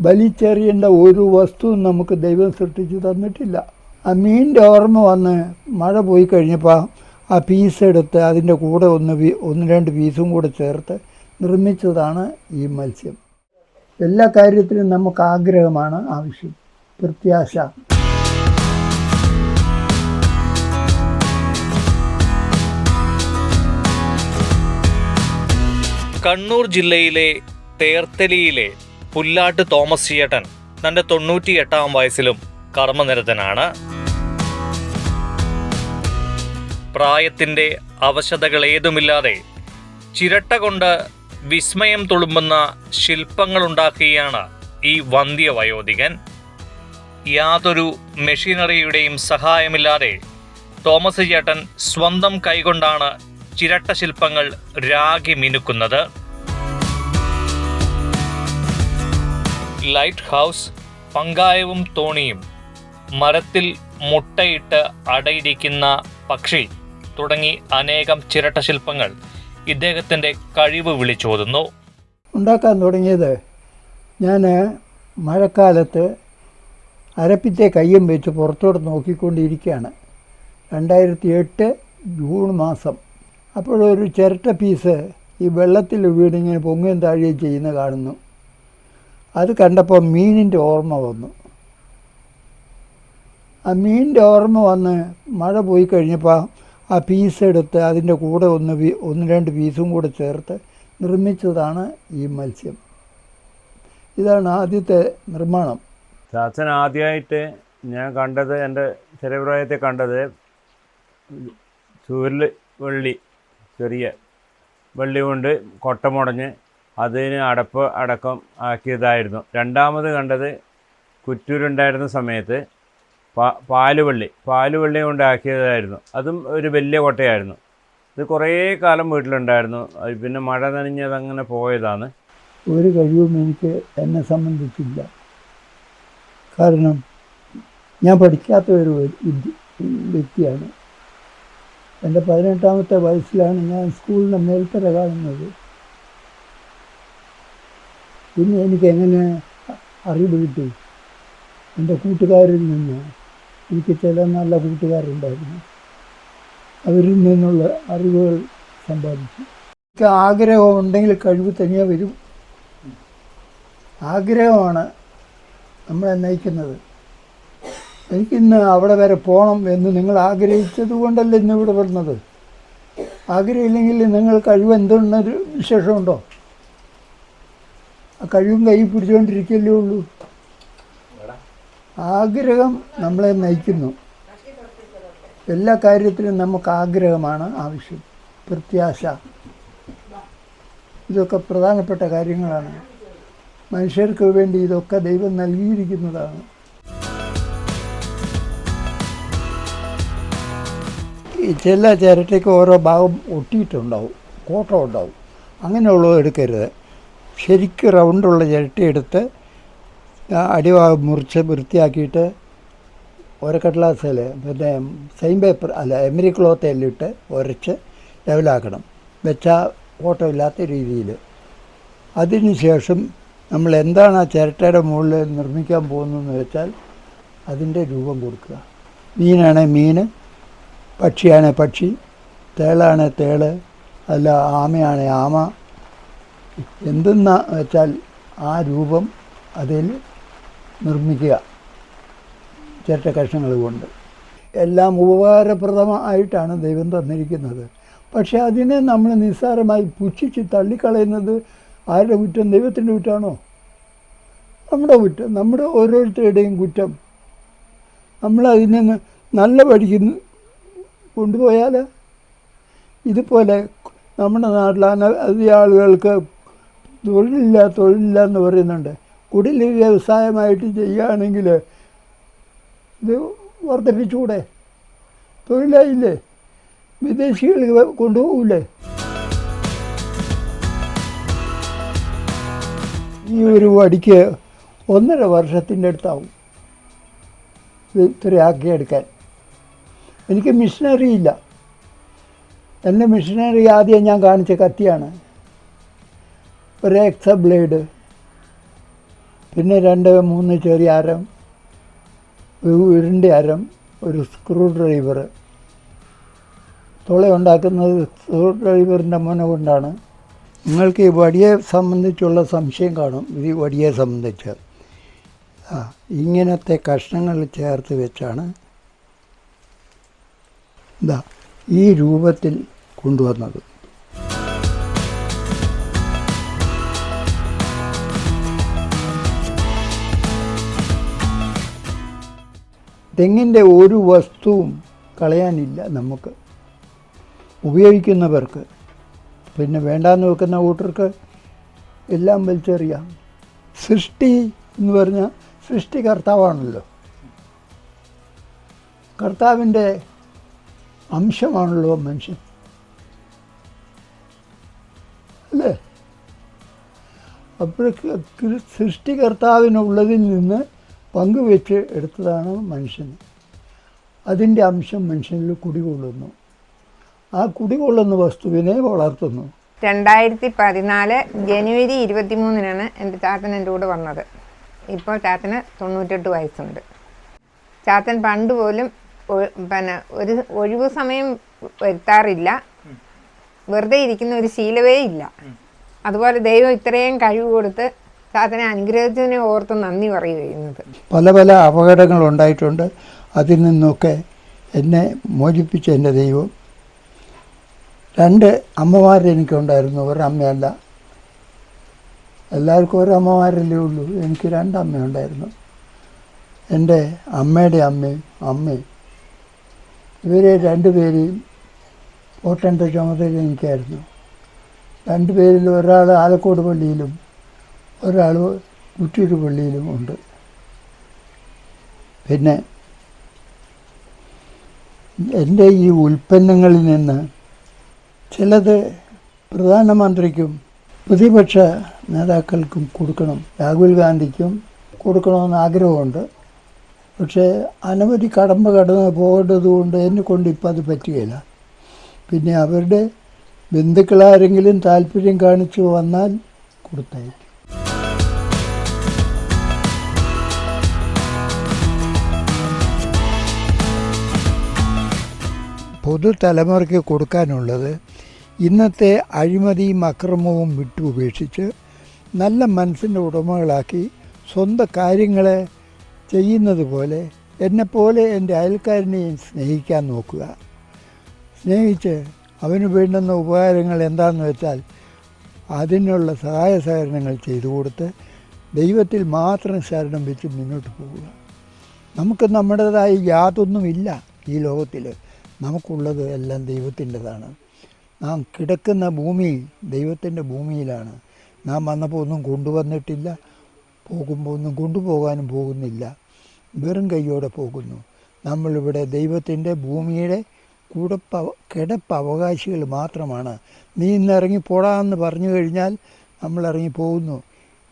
വലിച്ചെറിയേണ്ട ഒരു വസ്തുവും നമുക്ക് ദൈവം സൃഷ്ടിച്ചു തന്നിട്ടില്ല. ആ മീനിന്റെ ഓർമ്മ വന്ന് മഴ പോയി കഴിഞ്ഞപ്പോൾ ആ പീസ് എടുത്ത് അതിന്റെ കൂടെ ഒന്ന് ഒന്ന് രണ്ട് പീസും കൂടെ ചേർത്ത് നിർമ്മിച്ചതാണ് ഈ മത്സ്യം. എല്ലാ കാര്യത്തിലും നമുക്ക് ആഗ്രഹമാണ് ആവശ്യം പ്രത്യാശ. കണ്ണൂർ ജില്ലയിലെ തേർത്തലിയിലെ പുല്ലാട്ട് തോമസ് ചേട്ടൻ തന്റെ തൊണ്ണൂറ്റിയെട്ടാം വയസ്സിലും കർമ്മനിരതനാണ്. പ്രായത്തിന്റെ അവശതകൾ ഏതുമില്ലാതെ ചിരട്ട കൊണ്ട് വിസ്മയം തുളുമ്പുന്ന ശില്പങ്ങളുണ്ടാക്കുകയാണ് ഈ വന്ധ്യ വയോധികൻ. യാതൊരു മെഷീനറിയുടെയും സഹായമില്ലാതെ തോമസ് ചേട്ടൻ സ്വന്തം കൈകൊണ്ടാണ് ചിരട്ട ശില്പങ്ങൾ രാഗി മിനുക്കുന്നത്. ലൈറ്റ് ഹൗസ് പങ്കായവും തോണിയും മരത്തിൽ മുട്ടയിട്ട് അടയിരിക്കുന്ന പക്ഷി തുടങ്ങി അനേകം ചിരട്ട ശില്പങ്ങൾ ഇദ്ദേഹത്തിന്റെ കഴിവ് വിളിച്ചോതുന്നു. ഉണ്ടാക്കാൻ തുടങ്ങിയത് ഞാൻ മഴക്കാലത്ത് അരപ്പിത്തെ കയ്യും വെച്ച് പുറത്തോട്ട് നോക്കിക്കൊണ്ടിരിക്കുകയാണ്. രണ്ടായിരത്തി എട്ട് ജൂൺ മാസം. അപ്പോഴൊരു ചിരട്ട പീസ് ഈ വെള്ളത്തിൽ വീണിങ്ങനെ പൊങ്ങുകയും താഴുകയും ചെയ്യുന്ന കാണുന്നു. അത് കണ്ടപ്പോൾ മീനിന്റെ ഓർമ്മ വന്നു. ആ മീനിന്റെ ഓർമ്മ വന്ന് മഴ പോയി കഴിഞ്ഞപ്പോൾ ആ പീസ് എടുത്ത് അതിന്റെ കൂടെ ഒന്ന് ഒന്ന് രണ്ട് പീസും കൂടെ ചേർത്ത് നിർമ്മിച്ചതാണ് ഈ മത്സ്യം. ഇതാണ് ആദ്യത്തെ നിർമ്മാണം. ചാച്ചൻ ആദ്യമായിട്ട് ഞാൻ കണ്ടത് എന്റെ ചെറുപ്രായത്തെ കണ്ടത് ചൂരിൽ വെള്ളി ചെറിയ വെള്ളി കൊണ്ട് കൊട്ടമുടഞ്ഞ് അതിന് അടപ്പ് അടക്കം ആക്കിയതായിരുന്നു. രണ്ടാമത് കണ്ടത് കുറ്റൂരുണ്ടായിരുന്ന സമയത്ത് പാ പാലുവള്ളി പാലുവള്ളി കൊണ്ടാക്കിയതായിരുന്നു അതും ഒരു വലിയ കോട്ടയായിരുന്നു. ഇത് കുറേ കാലം വീട്ടിലുണ്ടായിരുന്നു. പിന്നെ മഴ നനഞ്ഞത് അങ്ങനെ പോയതാണ്. ഒരു കഴിവും എനിക്ക് എന്നെ സംബന്ധിച്ചില്ല. കാരണം ഞാൻ പഠിക്കാത്ത ഒരു വ്യക്തിയാണ്. എന്റെ പതിനെട്ടാമത്തെ വയസ്സിലാണ് ഞാൻ സ്കൂളിന്റെ മേൽത്തര കാണുന്നത്. പിന്നെ എനിക്ക് എങ്ങനെ അറിവ് കിട്ടി? എന്റെ കൂട്ടുകാരിൽ നിന്ന് എനിക്ക് ചില നല്ല കൂട്ടുകാരുണ്ടായിരുന്നു. അവരിൽ നിന്നുള്ള അറിവുകൾ സമ്പാദിച്ചു. എനിക്ക് ആഗ്രഹം ഉണ്ടെങ്കിൽ കഴിവ് തനിയെ വരും. ആഗ്രഹമാണ് നമ്മളെ നയിക്കുന്നത്. എനിക്കിന്ന് അവിടെ വരെ പോകണം എന്ന് നിങ്ങൾ ആഗ്രഹിച്ചത് കൊണ്ടല്ലേ ഇന്ന് ഇവിടെ വരുന്നത്? ആഗ്രഹമില്ലെങ്കിൽ നിങ്ങൾ കഴിവ് എന്തുണ്ടെന്നൊരു വിശേഷമുണ്ടോ? ആ കഴിവും കൈ പിടിച്ചുകൊണ്ടിരിക്കല്ലേ ഉള്ളൂ. ആഗ്രഹം നമ്മളെ നയിക്കുന്നു. എല്ലാ കാര്യത്തിലും നമുക്ക് ആഗ്രഹമാണ് ആവശ്യം പ്രത്യാശ. ഇതൊക്കെ പ്രധാനപ്പെട്ട കാര്യങ്ങളാണ്. മനുഷ്യർക്ക് വേണ്ടി ഇതൊക്കെ ദൈവം നൽകിയിരിക്കുന്നതാണ്. ഈ ചില ചിരട്ടയ്ക്ക് ഓരോ ഭാഗം ഒട്ടിയിട്ടുണ്ടാവും കോട്ടം ഉണ്ടാവും. അങ്ങനെയുള്ളത് എടുക്കരുത്. ശരിക്കും റൗണ്ടുള്ള ചിരട്ടി എടുത്ത് അടിഭാഗം മുറിച്ച് വൃത്തിയാക്കിയിട്ട് ഒരക്കടലാസിൽ പിന്നെ സെയിം പേപ്പർ അല്ല എമരി എല്ലിട്ട് ഉരച്ച് ലെവലാക്കണം. വെച്ചാൽ ഓട്ടമില്ലാത്ത രീതിയിൽ. അതിനുശേഷം നമ്മൾ എന്താണ് ആ ചിരട്ടയുടെ മുകളിൽ നിർമ്മിക്കാൻ പോകുന്നതെന്ന് വെച്ചാൽ അതിന്റെ രൂപം കൊടുക്കുക. മീനാണ് മീൻ പക്ഷിയാണെ പക്ഷി തേളാണെ തേൾ അല്ല ആമയാണെ ആമ എന്തെന്ന് വെച്ചാൽ ആ രൂപം അതിൽ നിർമ്മിക്കുക. ചേട്ട കഷ്ണങ്ങൾ കൊണ്ട്. എല്ലാം ഉപകാരപ്രദമായിട്ടാണ് ദൈവം തന്നിരിക്കുന്നത്. പക്ഷേ അതിനെ നമ്മൾ നിസ്സാരമായി പുച്ഛിച്ച് തള്ളിക്കളയുന്നത് ആരുടെ കുറ്റം? ദൈവത്തിന്റെ കുറ്റമാണോ നമ്മുടെ കുറ്റം. നമ്മുടെ ഓരോരുത്തരുടെയും കുറ്റം. നമ്മളതിനെ അതിനെ നല്ല വഴിക്ക് കൊണ്ടുപോയാൽ ഇതുപോലെ നമ്മുടെ നാട്ടിൽ അനവധി ആളുകൾക്ക് തൊഴിലില്ല തൊഴിലില്ല എന്ന് പറയുന്നുണ്ട്. കുടിൽ വ്യവസായമായിട്ട് ചെയ്യുകയാണെങ്കിൽ ഇത് വർദ്ധിപ്പിച്ചുകൂടെ? തൊഴിലായില്ലേ? വിദേശികൾ കൊണ്ടുപോകില്ലേ ഈ ഒരു വടിക്ക് ഒന്നര വർഷത്തിന്റെ അടുത്താവും ഇത് ഇത്രയാക്കിയെടുക്കാൻ എനിക്ക് മിഷനറി ഇല്ല എന്റെ മിഷനറി ആദ്യം ഞാൻ കാണിച്ച കത്തിയാണ്. ഒരു എക്സ ബ്ലേഡ് പിന്നെ രണ്ട് മൂന്ന് ചെറിയ അരം ഉരുണ്ട അരം ഒരു സ്ക്രൂ ഡ്രൈവർ തുള ഉണ്ടാക്കുന്നത് സ്ക്രൂ ഡ്രൈവറിന്റെ മുന കൊണ്ടാണ്. നിങ്ങൾക്ക് ഈ വടിയെ സംബന്ധിച്ചുള്ള സംശയം കാണും. ഈ വടിയെ സംബന്ധിച്ച്. ആ ഇങ്ങനത്തെ കഷ്ണങ്ങൾ ചേർത്ത് വെച്ചാണ് ഇതാ ഈ രൂപത്തിൽ കൊണ്ടുവന്നത്. തെങ്ങിന്റെ ഒരു വസ്തുവും കളയാനില്ല നമുക്ക്. ഉപയോഗിക്കുന്നവർക്ക് പിന്നെ വേണ്ടാന്ന് വെക്കുന്ന കൂട്ടർക്ക് എല്ലാം വലിച്ചെറിയാം. സൃഷ്ടി എന്ന് പറഞ്ഞാൽ സൃഷ്ടി കർത്താവാണല്ലോ. കർത്താവിന്റെ അംശമാണല്ലോ മനുഷ്യൻ. അല്ലേ? അപ്പോൾ സൃഷ്ടികർത്താവിനുള്ളതിൽ നിന്ന് പങ്കുവെച്ച് എടുത്തതാണ് മനുഷ്യൻ. അതിന്റെ അംശം മനുഷ്യനിൽ കുടികൊള്ളുന്നു. ആ കുടികൊള്ളുന്ന വസ്തുവിനെ വളർത്തുന്നു. രണ്ടായിരത്തി പതിനാല് ജനുവരി ഇരുപത്തിമൂന്നിനാണ് എന്റെ ചാത്തൻ എന്റെ കൂടെ വന്നത്. ഇപ്പോൾ ചാത്തന് തൊണ്ണൂറ്റെട്ട് വയസ്സുണ്ട്. ചാത്തൻ പണ്ട് പോലും പിന്നെ ഒരു ഒഴിവു സമയം വരുത്താറില്ല. വെറുതെ ഇരിക്കുന്ന ഒരു ശീലവേ ഇല്ല. അതുപോലെ ദൈവം ഇത്രയും കഴിവ് കൊടുത്ത് ചാത്തനെ അനുഗ്രഹത്തിനെ ഓർത്ത് നന്ദി പറയുന്നത് പല പല അപകടങ്ങൾ ഉണ്ടായിട്ടുണ്ട്. അതിൽ നിന്നൊക്കെ എന്നെ മോചിപ്പിച്ച എന്റെ ദൈവം. രണ്ട് അമ്മമാർ എനിക്കുണ്ടായിരുന്നു. ഒരമ്മയല്ല. എല്ലാവർക്കും ഒരു ഒരമ്മമാരല്ലേ ഉള്ളൂ. എനിക്ക് രണ്ടമ്മയുണ്ടായിരുന്നു. എന്റെ അമ്മയുടെ അമ്മയും അമ്മയും. ഇവരെ രണ്ടുപേരെയും പോട്ടേണ്ട ചുമതല എനിക്കായിരുന്നു. രണ്ടുപേരിൽ ഒരാൾ ആലക്കോട് പള്ളിയിലും ഒരാൾ കുറ്റൂർ പള്ളിയിലും ഉണ്ട്. പിന്നെ എന്റെ ഈ ഉൽപ്പന്നങ്ങളിൽ നിന്ന് ചിലത് പ്രധാനമന്ത്രിക്കും പ്രതിപക്ഷ നേതാക്കൾക്കും കൊടുക്കണം. രാഹുൽ ഗാന്ധിക്കും കൊടുക്കണമെന്ന് ആഗ്രഹമുണ്ട്. പക്ഷേ അനവധി കടമ്പ കടന്ന് പോകേണ്ടതുകൊണ്ട് എന്നെ കൊണ്ട് ഇപ്പം അത് പറ്റുകയില്ല. പിന്നെ അവരുടെ ബന്ധുക്കളാരെങ്കിലും താല്പര്യം കാണിച്ചു വന്നാൽ കൊടുത്തയക്കും പൊതുതലമുറയ്ക്ക് കൊടുക്കാനുള്ളത് ഇന്നത്തെ അഴിമതിയും അക്രമവും വിട്ടു ഉപേക്ഷിച്ച് നല്ല മനസ്സിന്റെ ഉടമകളാക്കി സ്വന്തം കാര്യങ്ങളെ ചെയ്യുന്നത് പോലെ എന്നെപ്പോലെ എന്റെ അയൽക്കാരനെയും സ്നേഹിക്കാൻ നോക്കുക. സ്നേഹിച്ച് അവന് വേണ്ടുന്ന ഉപകാരങ്ങൾ എന്താണെന്ന് വെച്ചാൽ അതിനുള്ള സഹായ സഹകരണങ്ങൾ ചെയ്തു കൊടുത്ത് ദൈവത്തിൽ മാത്രം ശരണം വെച്ച് മുന്നോട്ട് പോവുക. നമുക്ക് നമ്മുടേതായി യാതൊന്നുമില്ല ഈ ലോകത്തിൽ. നമുക്കുള്ളത് എല്ലാം ദൈവത്തിന്റെതാണ്. നാം കിടക്കുന്ന ഭൂമി ദൈവത്തിന്റെ ഭൂമിയിലാണ്. നാം വന്നപ്പോൾ ഒന്നും കൊണ്ടുവന്നിട്ടില്ല പോകുമ്പോൾ ഒന്നും കൊണ്ടുപോകാനും പോകുന്നില്ല. വെറും കൈയോടെ പോകുന്നു. നമ്മളിവിടെ ദൈവത്തിന്റെ ഭൂമിയുടെ കൂടപ്പ കിടപ്പ് അവകാശികൾ മാത്രമാണ്. നീ ഇന്നിറങ്ങി പോടാന്ന് പറഞ്ഞു കഴിഞ്ഞാൽ നമ്മൾ ഇറങ്ങി പോകുന്നു.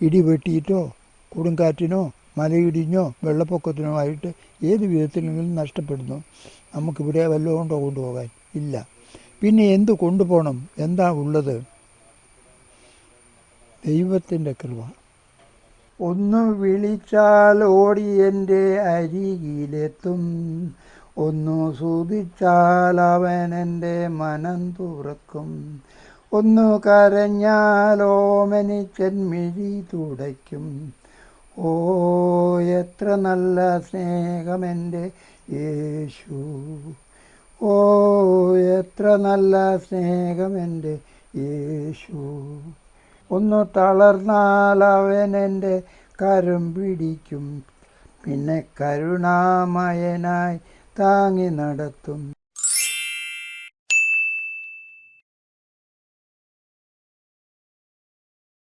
ഇടി വെട്ടിയിട്ടോ കൊടുങ്കാറ്റിനോ മലയിടിഞ്ഞോ വെള്ളപ്പൊക്കത്തിനോ ആയിട്ട് ഏത് വിധത്തിലെങ്കിലും നഷ്ടപ്പെടുന്നു. നമുക്കിവിടെ വല്ലതുകൊണ്ടോ കൊണ്ടുപോകാൻ ഇല്ല. പിന്നെ എന്ത് കൊണ്ടുപോകണം? എന്താ ഉള്ളത്? ദൈവത്തിന്റെ കൃപ. ഒന്ന് വിളിച്ചാൽ ഓടി എന്റെ അരികിലെത്തും. ഒന്ന് സൂതിച്ചാൽ അവൻ എന്റെ മനം തുറക്കും. ഒന്ന് കരഞ്ഞാലോ കരഞ്ഞാൽ മിഴി തുടയ്ക്കും. ഓ എത്ര നല്ല സ്നേഹമെന്റെ യേശു. ഓ എത്ര നല്ല സ്നേഹമെന്റെ യേശു. ഒന്ന് തളർന്നാൽ അവൻ എന്റെ കരം പിടിക്കും. പിന്നെ കരുണാമയനായി താങ്ങി നടത്തും.